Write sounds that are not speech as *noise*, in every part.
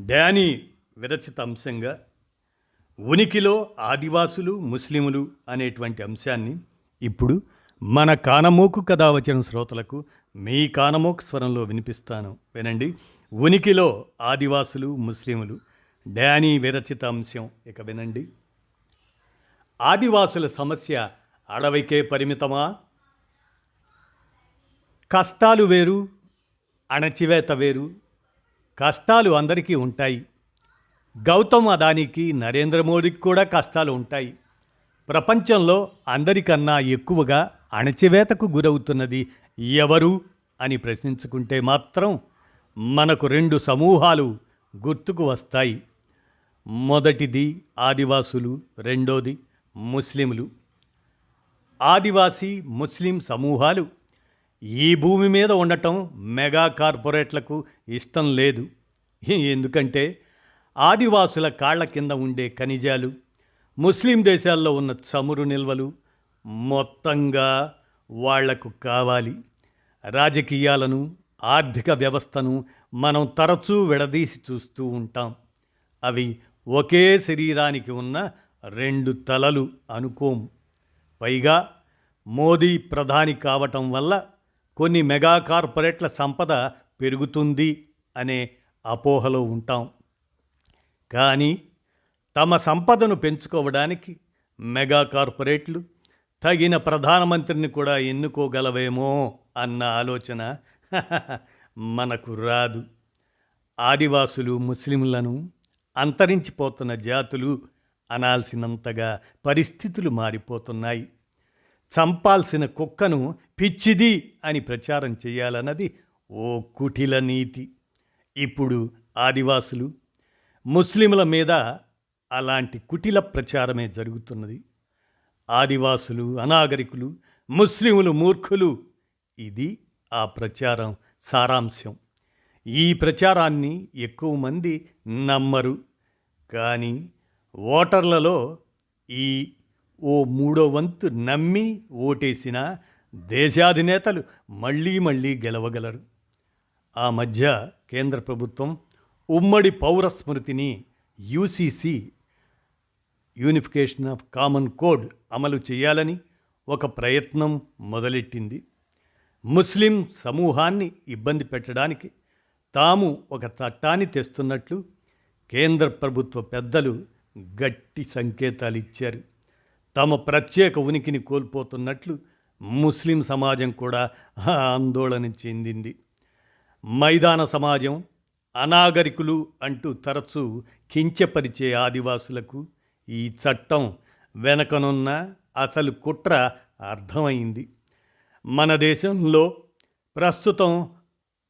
Danny విరచిత అంశంగా ఉనికిలో ఆదివాసులు ముస్లిములు అనేటువంటి అంశాన్ని ఇప్పుడు మన కానమోకు కథ వచ్చిన శ్రోతలకు మీ కానమోకు స్వరంలో వినిపిస్తాను. వినండి. ఉనికిలో ఆదివాసులు ముస్లిములు డానీ విరచిత అంశం. ఇక వినండి. ఆదివాసుల సమస్య అడవికే పరిమితమా? కష్టాలు వేరు అణచివేత వేరు కష్టాలు అందరికీ ఉంటాయి. గౌతమ్ అదానికి నరేంద్ర మోడీకి కూడా కష్టాలు ఉంటాయి. ప్రపంచంలో అందరికన్నా ఎక్కువగా అణచివేతకు గురవుతున్నది ఎవరు అని ప్రశ్నించుకుంటే మాత్రం మనకు రెండు సమూహాలు గుర్తుకు వస్తాయి. మొదటిది ఆదివాసులు రెండోది ముస్లింలు. ఆదివాసీ ముస్లిం సమూహాలు. ఈ భూమి మీద ఉండటం మెగా కార్పొరేట్లకు ఇష్టం లేదు. ఎందుకంటే ఆదివాసుల కాళ్ళ కింద ఉండే ఖనిజాలు ముస్లిం దేశాల్లో ఉన్న చమురు నిల్వలు మొత్తంగా వాళ్ళకు కావాలి. రాజకీయాలను ఆర్థిక వ్యవస్థను మనం తరచూ విడదీసి చూస్తూ ఉంటాం. అవి ఒకే శరీరానికి ఉన్న రెండు తలలు అనుకోము. పైగా మోదీ ప్రధాని కావటం వల్ల కొన్ని మెగా కార్పొరేట్ల సంపద పెరుగుతుంది అనే అపోహలో ఉంటాం. కానీ తమ సంపదను పెంచుకోవడానికి మెగా కార్పొరేట్లు తగిన ప్రధానమంత్రిని కూడా ఎన్నుకోగలవేమో అన్న ఆలోచన *laughs* మనకు రాదు. ఆదివాసులు ముస్లింలను అంతరించిపోతున్న జాతులు అనాల్సినంతగా పరిస్థితులు మారిపోతున్నాయి. చంపాల్సిన కుక్కను పిచ్చిది అని ప్రచారం చేయాలన్నది ఓ కుటిల నీతి. ఇప్పుడు ఆదివాసులు ముస్లింల మీద అలాంటి కుటిల ప్రచారమే జరుగుతున్నది. ఆదివాసులు అనాగరికులు ముస్లిములు మూర్ఖులు ఇది ఆ ప్రచారం సారాంశం. ఈ ప్రచారాన్ని ఎక్కువ మంది నమ్మరు. కానీ ఓటర్లలో ఈ ఓ మూడో వంతు నమ్మి ఓటేసిన దేశాధినేతలు మళ్ళీ మళ్ళీ గెలవగలరు. ఆ మధ్య కేంద్ర ప్రభుత్వం ఉమ్మడి పౌర స్మృతిని UCC unification of common code అమలు చేయాలని ఒక ప్రయత్నం మొదలెట్టింది. ముస్లిం సమూహాన్ని ఇబ్బంది పెట్టడానికి తాము ఒక చట్టాన్ని తెస్తున్నట్లు కేంద్ర ప్రభుత్వ పెద్దలు గట్టి సంకేతాలు ఇచ్చారు. తమ ప్రత్యేక ఉనికిని కోల్పోతున్నట్లు ముస్లిం సమాజం కూడా ఆందోళన చెందింది. మైదాన సమాజం అనాగరికులు అంటూ తరచూ కించపరిచే ఆదివాసులకు ఈ చట్టం వెనకనున్న అసలు కుట్ర అర్థమైంది. మన దేశంలో ప్రస్తుతం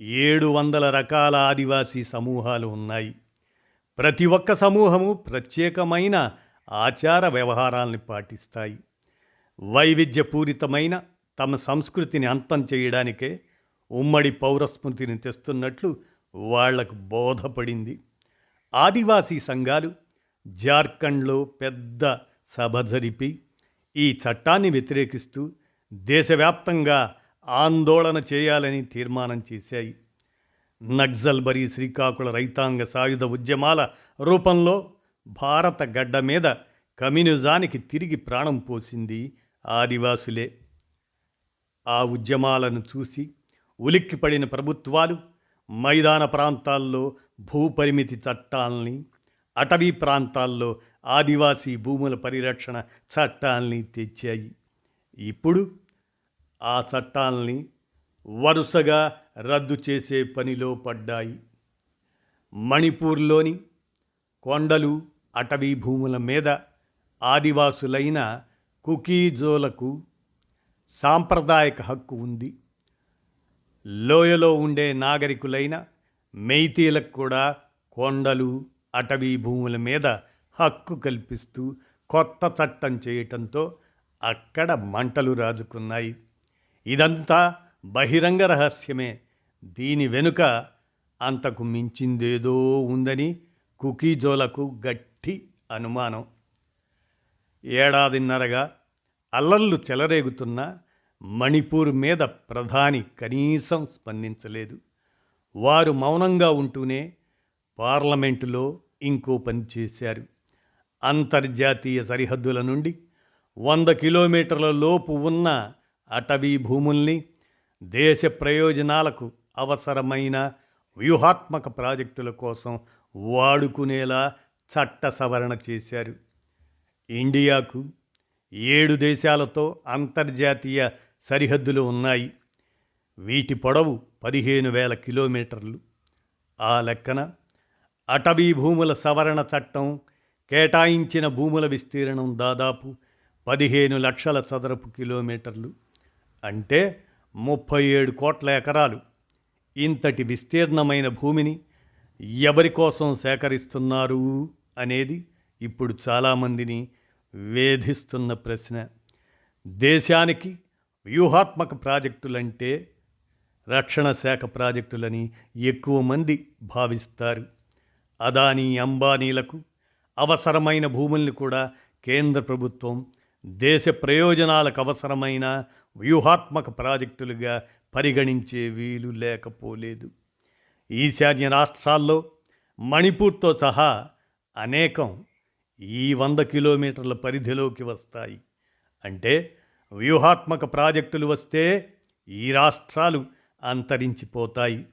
ఏడు వందల రకాల ఆదివాసీ సమూహాలు ఉన్నాయి. ప్రతి ఒక్క సమూహము ప్రత్యేకమైన ఆచార వ్యవహారాల్ని పాటిస్తాయి. వైవిధ్యపూరితమైన తమ సంస్కృతిని అంతం చేయడానికే ఉమ్మడి పౌరస్మృతిని తెస్తున్నట్లు వాళ్ళకు బోధపడింది. ఆదివాసీ సంఘాలు జార్ఖండ్లో పెద్ద సభ జరిపి ఈ చట్టాన్ని వ్యతిరేకిస్తూ దేశవ్యాప్తంగా ఆందోళన చేయాలని తీర్మానం చేశాయి. నక్సల్బరీ శ్రీకాకుళ రైతాంగ సాయుధ ఉద్యమాల రూపంలో భారత గడ్డ మీద కమ్యూనిజానికి తిరిగి ప్రాణం పోసింది ఆదివాసులే. ఆ ఉద్యమాలను చూసి ఉలిక్కిపడిన ప్రభుత్వాలు మైదాన ప్రాంతాల్లో భూపరిమితి చట్టాల్ని అటవీ ప్రాంతాల్లో ఆదివాసీ భూముల పరిరక్షణ చట్టాల్ని తెచ్చాయి. ఇప్పుడు ఆ చట్టాల్ని వరుసగా రద్దు చేసే పనిలో పడ్డాయి. మణిపూర్లోని కొండలు అటవీ భూముల మీద ఆదివాసులైన కుకీజోలకు సాంప్రదాయక హక్కు ఉంది. లోయలో ఉండే నాగరికులైన మెయితీలకు కూడా కొండలు అటవీ భూముల మీద హక్కు కల్పిస్తూ కొత్త చట్టం చేయటంతో అక్కడ మంటలు రాజుకున్నాయి. ఇదంతా బహిరంగ రహస్యమే. దీని వెనుక అంతకు మించిందేదో ఉందని కుకీజోలకు గట్టి అనుమానం. ఏడాదిన్నరగా అల్లర్లు చెలరేగుతున్న మణిపూర్ మీద ప్రధాని కనీసం స్పందించలేదు. వారు మౌనంగా ఉంటూనే పార్లమెంటులో ఇంకో పని చేశారు. అంతర్జాతీయ సరిహద్దుల నుండి వంద కిలోమీటర్ల లోపు ఉన్న అటవీ భూముల్ని దేశ ప్రయోజనాలకు అవసరమైన వ్యూహాత్మక ప్రాజెక్టుల కోసం వాడుకునేలా చట్ట సవరణ చేశారు. ఇండియాకు ఏడు దేశాలతో అంతర్జాతీయ సరిహద్దులు ఉన్నాయి. వీటి పొడవు పదిహేను వేల కిలోమీటర్లు. ఆ లెక్కన అటవీ భూముల సవరణ చట్టం కేటాయించిన భూముల విస్తీర్ణం దాదాపు పదిహేను లక్షల చదరపు కిలోమీటర్లు. అంటే ముప్పై ఏడు కోట్ల ఎకరాలు. ఇంతటి విస్తీర్ణమైన భూమిని ఎవరి కోసం సేకరిస్తున్నారు అనేది ఇప్పుడు చాలామందిని వేధిస్తున్న ప్రశ్న. దేశానికి వ్యూహాత్మక ప్రాజెక్టులంటే రక్షణ శాఖ ప్రాజెక్టులని ఎక్కువ మంది భావిస్తారు. అదానీ అంబానీలకు అవసరమైన భూముల్ని కూడా కేంద్ర ప్రభుత్వం దేశ ప్రయోజనాలకు అవసరమైన వ్యూహాత్మక ప్రాజెక్టులుగా పరిగణించే వీలు లేకపోలేదు. ఈశాన్య రాష్ట్రాల్లో మణిపూర్తో సహా అనేకం ఈ వంద కిలోమీటర్ల పరిధిలోకి వస్తాయి. అంటే వ్యూహాత్మక ప్రాజెక్టులు వస్తే ఈ రాష్ట్రాలు అంతరించిపోతాయి.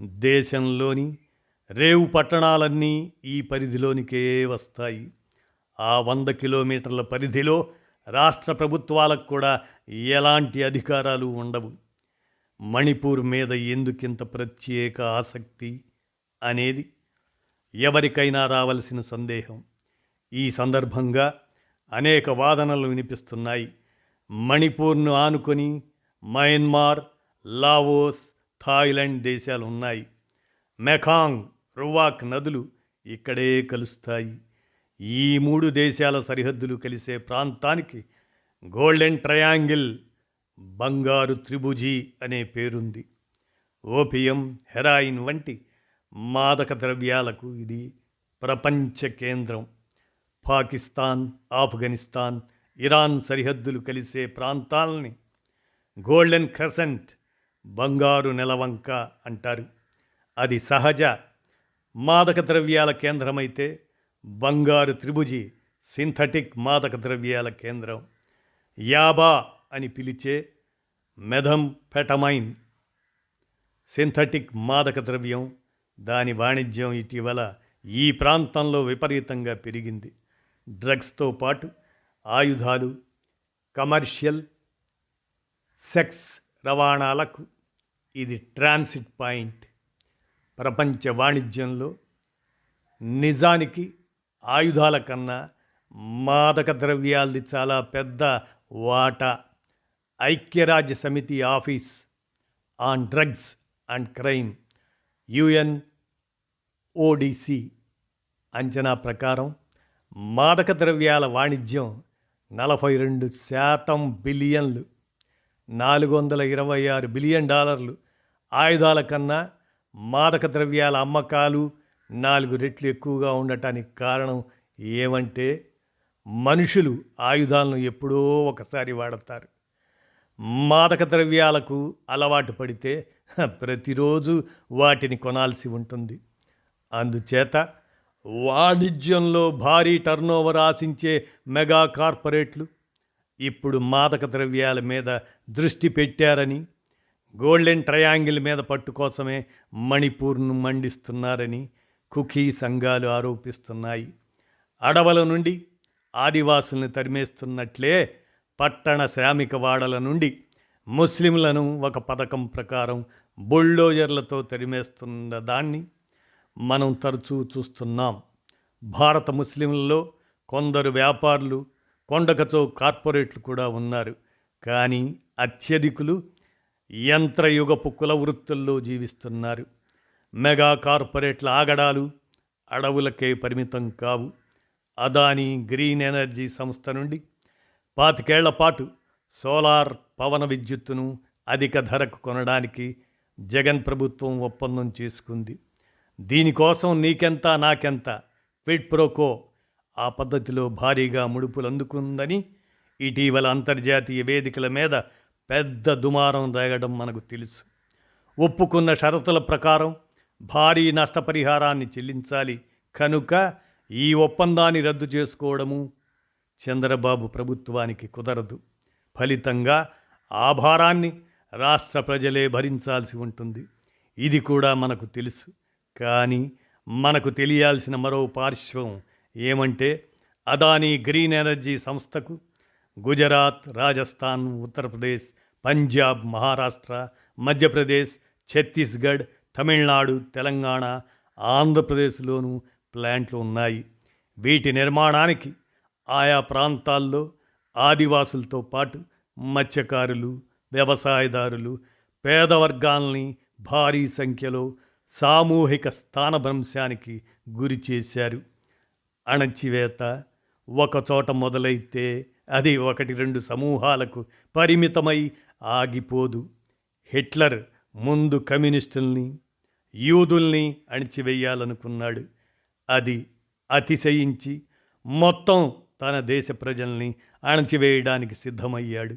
దేశంలోని రేవు పట్టణాలన్నీ ఈ పరిధిలోనికే వస్తాయి. ఆ వంద కిలోమీటర్ల పరిధిలో రాష్ట్ర ప్రభుత్వాలకు కూడా ఎలాంటి అధికారాలు ఉండవు. మణిపూర్ మీద ఎందుకింత ప్రత్యేక ఆసక్తి అనేది ఎవరికైనా రావలసిన సందేహం. ఈ సందర్భంగా అనేక వాదనలు వినిపిస్తున్నాయి. మణిపూర్ను ఆనుకొని మయన్మార్ లావోస్ థాయిలాండ్ దేశాలు ఉన్నాయి. మెకాంగ్ రువాక్ నదులు ఇక్కడే కలుస్తాయి. ఈ మూడు దేశాల సరిహద్దులు కలిసే ప్రాంతానికి గోల్డెన్ ట్రయాంగిల్ బంగారు త్రిభుజి అనే పేరుంది. ఓపియం హెరాయిన్ వంటి మాదక ద్రవ్యాలకు ఇది ప్రపంచ కేంద్రం. పాకిస్తాన్ ఆఫ్ఘనిస్తాన్ ఇరాన్ సరిహద్దులు కలిసే ప్రాంతాలని గోల్డెన్ క్రసెంట్ బంగారు నెలవంక అంటారు. అది సహజ మాదక ద్రవ్యాల కేంద్రమైతే బంగారు త్రిభుజి సింథటిక్ మాదక ద్రవ్యాల కేంద్రం. యాబా అని పిలిచే మెథం ఫెటమైన్ సింథటిక్ మాదక ద్రవ్యం దాని వాణిజ్యం ఇటీవల ఈ ప్రాంతంలో విపరీతంగా పెరిగింది. డ్రగ్స్తో పాటు ఆయుధాలు కమర్షియల్ సెక్స్ రవాణాలకు ఇది ట్రాన్సిట్ పాయింట్. ప్రపంచ వాణిజ్యంలో నిజానికి ఆయుధాల కన్నా మాదక ద్రవ్యాలది చాలా పెద్ద వాటా. ఐక్యరాజ్య సమితి office on drugs and crime UN ODC అంచనా ప్రకారం మాదక ద్రవ్యాల వాణిజ్యం నలభై రెండు శాతం బిలియన్లు నాలుగు వందల ఇరవై ఆరు బిలియన్ డాలర్లు. ఆయుధాల కన్నా మాదక ద్రవ్యాల అమ్మకాలు నాలుగు రెట్లు ఎక్కువగా ఉండటానికి కారణం ఏమంటే మనుషులు ఆయుధాలను ఎప్పుడో ఒకసారి వాడతారు. మాదక ద్రవ్యాలకు అలవాటు పడితే ప్రతిరోజు వాటిని కొనాల్సి ఉంటుంది. అందుచేత వాణిజ్యంలో భారీ టర్నోవర్ ఆశించే మెగా కార్పొరేట్లు ఇప్పుడు మాదక ద్రవ్యాల మీద దృష్టి పెట్టారని గోల్డెన్ ట్రయాంగిల్ మీద పట్టు కోసమే మణిపూర్ను మండిస్తున్నారని కుకీ సంఘాలు ఆరోపిస్తున్నాయి. అడవుల నుండి ఆదివాసుల్ని తరిమేస్తున్నట్లే పట్టణ శ్రామిక వాడల నుండి ముస్లింలను ఒక పథకం ప్రకారం బుల్డోజర్లతో తరిమేస్తున్న దాన్ని మనం తరచూ చూస్తున్నాం. భారత ముస్లింలలో కొందరు వ్యాపారులు కొండకతో కార్పొరేట్లు కూడా ఉన్నారు. కానీ అత్యధికులు యంత్రయుగపు కుల వృత్తుల్లో జీవిస్తున్నారు. మెగా కార్పొరేట్ల ఆగడాలు అడవులకే పరిమితం కావు. అదానీ గ్రీన్ ఎనర్జీ సంస్థ నుండి పాతికేళ్ళ పాటు సోలార్ పవన విద్యుత్తును అధిక ధరకు కొనడానికి జగన్ ప్రభుత్వం ఒప్పందం చేసుకుంది. దీనికోసం నీకెంత నాకెంత? ఫిట్ ప్రోకో ఆ పద్ధతిలో భారీగా ముడుపులు అందుకుందని ఇటీవల అంతర్జాతీయ వేదికల మీద పెద్ద దుమారం రేగడం మనకు తెలుసు. ఒప్పుకున్న షరతుల ప్రకారం భారీ నష్టపరిహారాన్ని చెల్లించాలి. కనుక ఈ ఒప్పందాన్ని రద్దు చేసుకోవడము చంద్రబాబు ప్రభుత్వానికి కుదరదు. ఫలితంగా ఆ భారాన్ని రాష్ట్ర ప్రజలే భరించాల్సి ఉంటుంది. ఇది కూడా మనకు తెలుసు. కానీ మనకు తెలియాల్సిన మరో పార్శ్వం ఏమంటే అదానీ గ్రీన్ ఎనర్జీ సంస్థకు గుజరాత్ రాజస్థాన్ ఉత్తరప్రదేశ్ పంజాబ్ మహారాష్ట్ర మధ్యప్రదేశ్ ఛత్తీస్గఢ్ తమిళనాడు తెలంగాణ ఆంధ్రప్రదేశ్లోనూ ప్లాంట్లు ఉన్నాయి. వీటి నిర్మాణానికి ఆయా ప్రాంతాల్లో ఆదివాసులతో పాటు మత్స్యకారులు వ్యవసాయదారులు పేద వర్గాల్ని భారీ సంఖ్యలో సామూహిక స్థానభ్రంశానికి గురి చేశారు. అణచివేత ఒకచోట మొదలైతే అది ఒకటి రెండు సమూహాలకు పరిమితమై ఆగిపోదు. హిట్లర్ ముందు కమ్యూనిస్టుల్ని యూదుల్ని అణిచివేయాలనుకున్నాడు. అది అతిశయించి మొత్తం తన దేశ ప్రజల్ని అణచివేయడానికి సిద్ధమయ్యాడు.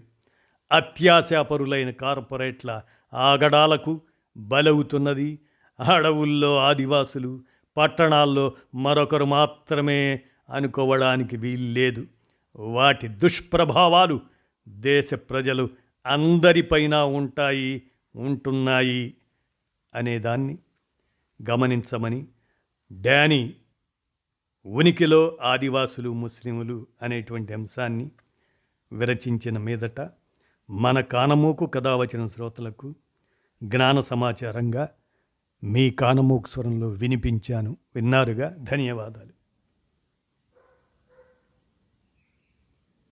అత్యాశాపరులైన కార్పొరేట్ల ఆగడాలకు బలవుతున్నది. అడవుల్లో ఆదివాసులు పట్టణాల్లో మరొకరు మాత్రమే అనుకోవడానికి వీల్లేదు. వాటి దుష్ప్రభావాలు దేశ ప్రజలు అందరిపైన ఉంటాయి ఉంటున్నాయి అనేదాన్ని గమనించమని డానీ ఉనికిలో ఆదివాసులు ముస్లిములు అనేటువంటి అంశాన్ని విరచించిన మీదట మన కానమూకు కథ వచ్చిన శ్రోతలకు జ్ఞాన సమాచారంగా మీ కానమూకు స్వరంలో వినిపించాను. విన్నారుగా? ధన్యవాదాలు.